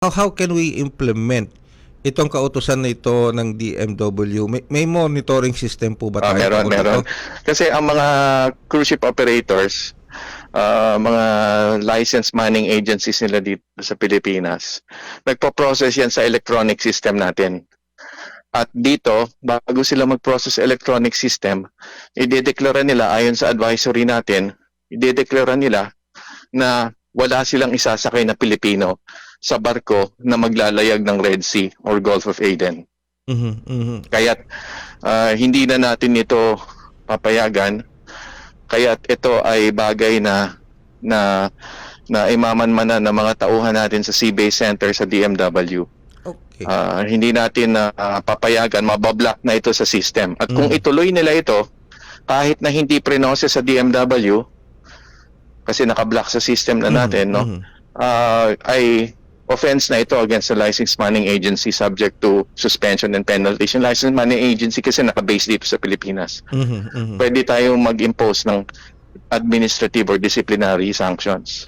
how, how can we implement itong kautusan na ito ng DMW? May, may monitoring system po ba Ah, tayo? meron, tungkol meron. dito? Kasi ang mga cruise ship operators, ah, mga license manning agencies nila dito sa Pilipinas, nagpo-process yan sa electronic system natin. At dito, bago sila mag-process electronic system, idedeklara nila ayon sa advisory natin, idedeklara nila na wala silang isasakay na Pilipino sa barko na maglalayag ng Red Sea or Gulf of Aden. Mhm, mhm. Kaya't ah, hindi na natin ito papayagan. Kaya't ito ay bagay na na na imamanmanan ng mga tauhan natin sa Sea-Base Center sa DMW. Okay. Ah, hindi natin na papayagan, mabablock na ito sa system. At kung Mm. ituloy nila ito, kahit na hindi prenoses sa DMW, kasi nakablock sa system na natin, Mhm, no? mhm. ah, ay offense na ito against the license manning agency subject to suspension and penalties. Yung license manning agency kasi nakabase dito sa Pilipinas. Mhm, mhm. Pwede tayong mag-impose ng administrative or disciplinary sanctions.